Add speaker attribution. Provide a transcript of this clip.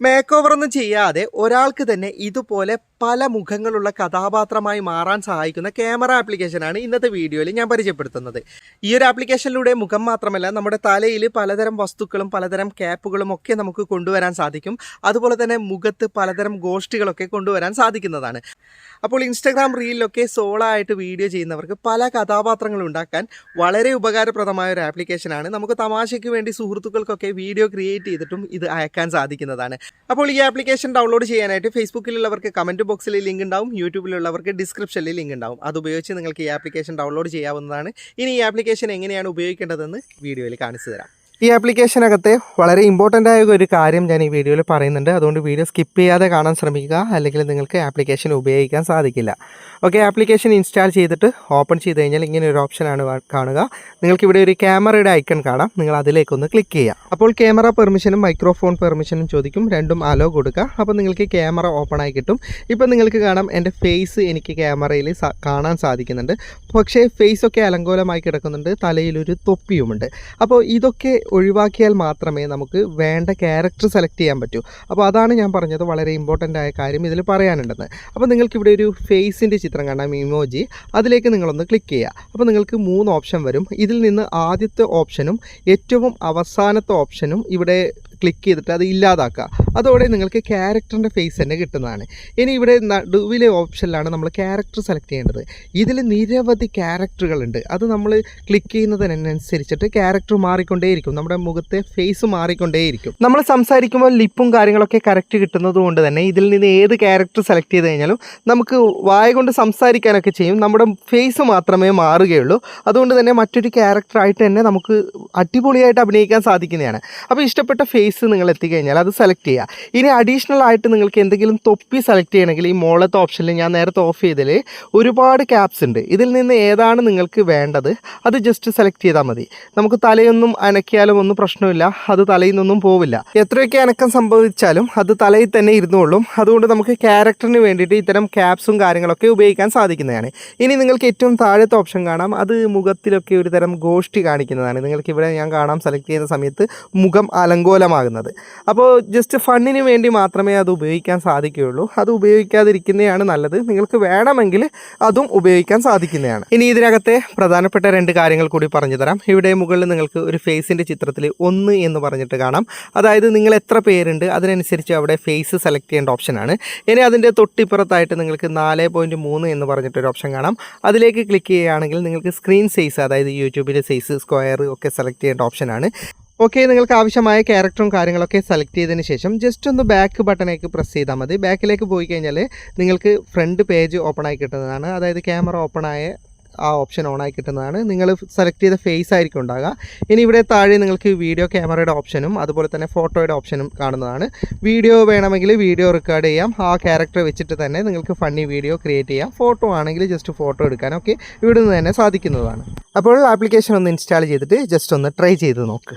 Speaker 1: Make over ഒന്നും ചെയ്യാതെ ഒരാൾക്ക് തന്നെ ഇതുപോലെ പല മുഖങ്ങളുള്ള കഥാപാത്രമായി മാറാൻ സഹായിക്കുന്ന ക്യാമറ ആപ്ലിക്കേഷനാണ് ഇന്നത്തെ വീഡിയോയിൽ ഞാൻ പരിചയപ്പെടുത്തുന്നത്. ഈ ഒരു ആപ്ലിക്കേഷനിലൂടെ മുഖം മാത്രമല്ല നമ്മുടെ തലയിൽ പലതരം വസ്തുക്കളും പലതരം ക്യാപ്പുകളും ഒക്കെ നമുക്ക് കൊണ്ടുവരാൻ സാധിക്കും. അതുപോലെ തന്നെ മുഖത്ത് പലതരം ഗോഷ്ഠികളൊക്കെ കൊണ്ടുവരാൻ സാധിക്കുന്നതാണ്. അപ്പോൾ ഇൻസ്റ്റാഗ്രാം റീലിലൊക്കെ സോളായിട്ട് വീഡിയോ ചെയ്യുന്നവർക്ക് പല കഥാപാത്രങ്ങൾ ഉണ്ടാക്കാൻ വളരെ ഉപകാരപ്രദമായ ഒരു ആപ്ലിക്കേഷനാണ്. നമുക്ക് തമാശയ്ക്ക് വേണ്ടി സുഹൃത്തുക്കൾക്കൊക്കെ വീഡിയോ ക്രിയേറ്റ് ചെയ്തിട്ടും ഇത് അയക്കാൻ സാധിക്കുന്നതാണ്. അപ്പോൾ ഈ ആപ്ലിക്കേഷൻ ഡൗൺലോഡ് ചെയ്യാനായിട്ട് ഫേസ്ബുക്കിലുള്ളവർക്ക് കമന്റ് ബോക്സിൽ ലിങ്ക് ഉണ്ടാവും യൂട്യൂബിലുള്ളവർക്ക് ഡിസ്ക്രിപ്ഷനിൽ ലിങ്ക് ഉണ്ടാവും. അത് ഉപയോഗിച്ച് നിങ്ങൾക്ക് ഈ ആപ്ലിക്കേഷൻ ഡൗൺലോഡ് ചെയ്യാവുന്നതാണ്. ഇനി ഈ ആപ്ലിക്കേഷൻ എങ്ങനെയാണ് ഉപയോഗിക്കേണ്ടതെന്ന് വീഡിയോയിൽ കാണിച്ചു തരാം. ഈ ആപ്ലിക്കേഷനകത്തെ വളരെ ഇമ്പോർട്ടന്റ് ആയ ഒരു കാര്യം ഞാൻ ഈ വീഡിയോയിൽ പറയുന്നുണ്ട്. അതുകൊണ്ട് വീഡിയോ സ്കിപ്പ് ചെയ്യാതെ കാണാൻ ശ്രമിക്കുക. അല്ലെങ്കിൽ നിങ്ങൾക്ക് ആപ്ലിക്കേഷൻ ഉപയോഗിക്കാൻ സാധിക്കില്ല. ഓക്കെ ആപ്ലിക്കേഷൻ ഇൻസ്റ്റാൾ ചെയ്തിട്ട് ഓപ്പൺ ചെയ്ത് കഴിഞ്ഞാൽ ഇങ്ങനെ ഒരു ഓപ്ഷനാണ് കാണുക. നിങ്ങൾക്ക് ഇവിടെ ഒരു ക്യാമറയുടെ ഐക്കൺ കാണാം. നിങ്ങൾ അതിലേക്കൊന്ന് ക്ലിക്ക് ചെയ്യുക. അപ്പോൾ ക്യാമറ പെർമിഷനും മൈക്രോഫോൺ പെർമിഷനും ചോദിക്കും. രണ്ടും അലോ കൊടുക്കുക. അപ്പോൾ നിങ്ങൾക്ക് ക്യാമറ ഓപ്പൺ ആയി കിട്ടും. ഇപ്പോൾ നിങ്ങൾക്ക് കാണാം എന്റെ ഫേസ് എനിക്ക് ക്യാമറയിൽ കാണാൻ സാധിക്കുന്നുണ്ട്. പക്ഷേ ഫേസ് ഒക്കെ അലങ്കോലമായി കിടക്കുന്നുണ്ട്. തലയിലൊരു തൊപ്പിയുമുണ്ട്. അപ്പോൾ ഇതൊക്കെ ഒഴിവാക്കിയാൽ മാത്രമേ നമുക്ക് വേണ്ട ക്യാരക്ടർ സെലക്ട് ചെയ്യാൻ പറ്റൂ. അപ്പോൾ അതാണ് ഞാൻ പറഞ്ഞത് വളരെ ഇമ്പോർട്ടന്റ് ആയ കാര്യം ഇതിൽ പറയാനുണ്ടെന്ന്. അപ്പോൾ നിങ്ങൾക്ക് ഇവിടെ ഒരു ഫേസിന്റെ ചിത്രം കാണാം ഇമോജി അതിലേക്ക് നിങ്ങളൊന്ന് ക്ലിക്ക് ചെയ്യുക. അപ്പോൾ നിങ്ങൾക്ക് മൂന്ന് ഓപ്ഷൻ വരും. ഇതിൽ നിന്ന് ആദ്യത്തെ ഓപ്ഷനും ഏറ്റവും അവസാനത്തെ ഓപ്ഷനും ഇവിടെ ക്ലിക്ക് ചെയ്തിട്ട് അത് ഇല്ലാതാക്കുക. അതോടെ നിങ്ങൾക്ക് ക്യാരക്ടറിന്റെ ഫേസ് തന്നെ കിട്ടുന്നതാണ്. ഇനി ഇവിടെ നടുവിലെ ഓപ്ഷനിലാണ് നമ്മൾ ക്യാരക്ടർ സെലക്ട് ചെയ്യേണ്ടത്. ഇതിൽ നിരവധി ക്യാരക്ടറുകളുണ്ട് അത് നമ്മൾ ക്ലിക്ക് ചെയ്യുന്നതിനനുസരിച്ചിട്ട് ക്യാരക്ടർ മാറിക്കൊണ്ടേയിരിക്കും. നമ്മുടെ മുഖത്തെ ഫേസ് മാറിക്കൊണ്ടേയിരിക്കും. നമ്മൾ സംസാരിക്കുമ്പോൾ ലിപ്പും കാര്യങ്ങളൊക്കെ കറക്റ്റ് കിട്ടുന്നത് കൊണ്ട് തന്നെ ഇതിൽ നിന്ന് ഏത് ക്യാരക്ടർ സെലക്ട് ചെയ്ത് കഴിഞ്ഞാലും നമുക്ക് വായ കൊണ്ട് സംസാരിക്കാനൊക്കെ ചെയ്യും. നമ്മുടെ ഫേസ് മാത്രമേ മാറുകയുള്ളൂ. അതുകൊണ്ട് തന്നെ മറ്റൊരു ക്യാരക്ടറായിട്ട് തന്നെ നമുക്ക് അടിപൊളിയായിട്ട് അഭിനയിക്കാൻ സാധിക്കുന്നതാണ്. അപ്പോൾ ഇഷ്ടപ്പെട്ട ഫേസ് നിങ്ങൾ എത്തിക്കഴിഞ്ഞാൽ അത് സെലക്ട് ചെയ്യുക. ഇനി അഡീഷണൽ ആയിട്ട് നിങ്ങൾക്ക് എന്തെങ്കിലും തൊപ്പി സെലക്ട് ചെയ്യണമെങ്കിൽ ഈ മോളത്തെ ഓപ്ഷനിൽ ഞാൻ നേരത്തെ ഓഫ് ചെയ്തതിൽ ഒരുപാട് ക്യാപ്സ് ഉണ്ട്. ഇതിൽ നിന്ന് ഏതാണ് നിങ്ങൾക്ക് വേണ്ടത് അത് ജസ്റ്റ് സെലക്ട് ചെയ്താൽ മതി. നമുക്ക് തലയൊന്നും അനക്കിയാലും ഒന്നും പ്രശ്നമില്ല. അത് തലയിൽ നിന്നൊന്നും പോവില്ല. എത്രയൊക്കെ അനക്കം സംഭവിച്ചാലും അത് തലയിൽ തന്നെ ഇരുന്നുള്ളൂ അതുകൊണ്ട് നമുക്ക് ക്യാരക്ടറിന് വേണ്ടിയിട്ട് ഇത്തരം ക്യാപ്സും കാര്യങ്ങളൊക്കെ ഉപയോഗിക്കാൻ സാധിക്കുന്നതാണ്. ഇനി നിങ്ങൾക്ക് ഏറ്റവും താഴത്തെ ഓപ്ഷൻ കാണാം. അത് മുഖത്തിലൊക്കെ ഒരു തരം ഗോഷ്ടി കാണിക്കുന്നതാണ്. നിങ്ങൾക്ക് ഇവിടെ ഞാൻ കാണാം സെലക്ട് ചെയ്യുന്ന സമയത്ത് മുഖം അലങ്കോലമാകുന്നത്. അപ്പോൾ ജസ്റ്റ് ഫണ്ണിന് വേണ്ടി മാത്രമേ അത് ഉപയോഗിക്കാൻ സാധിക്കുകയുള്ളൂ. അത് ഉപയോഗിക്കാതിരിക്കുന്നതാണ് നല്ലത്. നിങ്ങൾക്ക് വേണമെങ്കിൽ അതും ഉപയോഗിക്കാൻ സാധിക്കുന്നതാണ്. ഇനി ഇതിനകത്തെ പ്രധാനപ്പെട്ട രണ്ട് കാര്യങ്ങൾ കൂടി പറഞ്ഞു തരാം. ഇവിടെ മുകളിൽ നിങ്ങൾക്ക് ഒരു ഫേസിന്റെ ചിത്രത്തിൽ ഒന്ന് എന്ന് പറഞ്ഞിട്ട് കാണാം. അതായത് നിങ്ങൾ എത്ര പേരുണ്ട് അതിനനുസരിച്ച് അവിടെ ഫേസ് സെലക്ട് ചെയ്യേണ്ട ഓപ്ഷനാണ് ഇനി അതിന്റെ തൊട്ടിപ്പുറത്തായിട്ട് നിങ്ങൾക്ക് നാല് പോയിന്റ് മൂന്ന് എന്ന് പറഞ്ഞിട്ടൊരു ഓപ്ഷൻ കാണാം. അതിലേക്ക് ക്ലിക്ക് ചെയ്യുകയാണെങ്കിൽ നിങ്ങൾക്ക് സ്ക്രീൻ സൈസ് അതായത് യൂട്യൂബിന്റെ സൈസ് സ്ക്വയർ ഒക്കെ സെലക്ട് ചെയ്യേണ്ട ഓപ്ഷനാണ് ഓക്കെ നിങ്ങൾക്ക് ആവശ്യമായ ക്യാരക്ടറും കാര്യങ്ങളൊക്കെ സെലക്ട് ചെയ്തതിന് ശേഷം ജസ്റ്റ് ഒന്ന് ബാക്ക് ബട്ടണേക്ക് പ്രസ് ചെയ്താൽ മതി. ബാക്കിലേക്ക് പോയി കഴിഞ്ഞാൽ നിങ്ങൾക്ക് ഫ്രണ്ട് പേജ് ഓപ്പൺ ആയി കിട്ടുന്നതാണ്. അതായത് ക്യാമറ ഓപ്പൺ ആയ ആ ഓപ്ഷൻ ഓൺ ആയി കിട്ടുന്നതാണ്. നിങ്ങൾ സെലക്ട് ചെയ്ത ഫേസ് ആയിരിക്കും ഉണ്ടാകുക ഇനി ഇവിടെ താഴെ നിങ്ങൾക്ക് വീഡിയോ ക്യാമറയുടെ ഓപ്ഷനും അതുപോലെ തന്നെ ഫോട്ടോയുടെ ഓപ്ഷനും കാണുന്നതാണ്. വീഡിയോ വേണമെങ്കിൽ വീഡിയോ റെക്കോർഡ് ചെയ്യാം. ആ ക്യാരക്ടർ വെച്ചിട്ട് തന്നെ നിങ്ങൾക്ക് ഫണ്ണി വീഡിയോ ക്രിയേറ്റ് ചെയ്യാം. ഫോട്ടോ ആണെങ്കിൽ ജസ്റ്റ് ഫോട്ടോ എടുക്കാനൊക്കെ ഇവിടെ നിന്ന് തന്നെ സാധിക്കുന്നതാണ്. അപ്പോൾ ആപ്ലിക്കേഷൻ ഒന്ന് ഇൻസ്റ്റാൾ ചെയ്തിട്ട് ജസ്റ്റ് ഒന്ന് ട്രൈ ചെയ്ത് നോക്ക്.